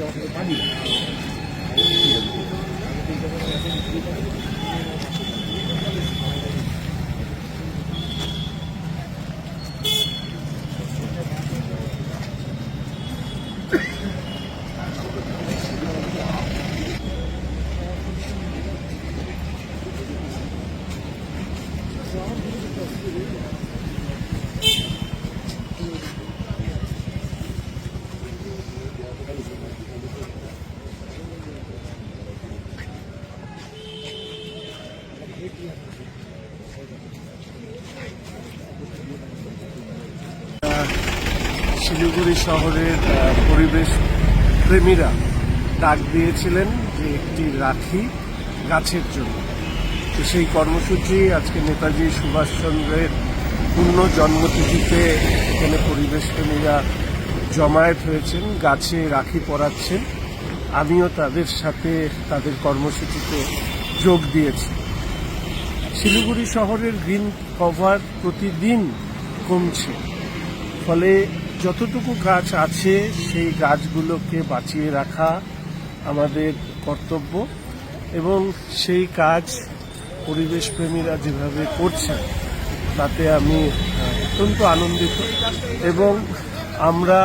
要吃米。শিলিগুড়ি শহরের পরিবেশ প্রেমীরা ডাক দিয়েছিলেন যে একটি রাখি গাছের জন্য। তো সেই কর্মসূচি আজকে নেতাজি সুভাষচন্দ্রের পূর্ণ জন্মতিথিতে এখানে পরিবেশ প্রেমীরা জমায়েত হয়েছেন, গাছে রাখি পরাচ্ছেন। আমিও তাদের সাথে তাদের কর্মসূচিতে যোগ দিয়েছি। শিলিগুড়ি শহরের গ্রিন কভার প্রতিদিন কমছে। ফলে যতটুকু গাছ আছে, সেই গাছগুলোকে বাঁচিয়ে রাখা আমাদের কর্তব্য এবং সেই কাজ পরিবেশ প্রেমীরা যেভাবে করছেন, তাতে আমি অত্যন্ত আনন্দিত এবং আমরা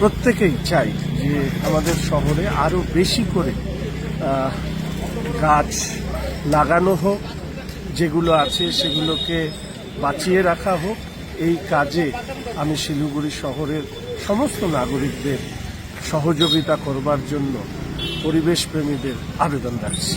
প্রত্যেকেই চাই যে আমাদের শহরে আরও বেশি করে গাছ লাগানো হোক যেগুলো আছে সেগুলোকে বাঁচিয়ে রাখা হোক। এই কাজে আমি শিলিগুড়ি শহরের সমস্ত নাগরিকদের সহযোগিতা করবার জন্য পরিবেশপ্রেমীদের আবেদন রাখছি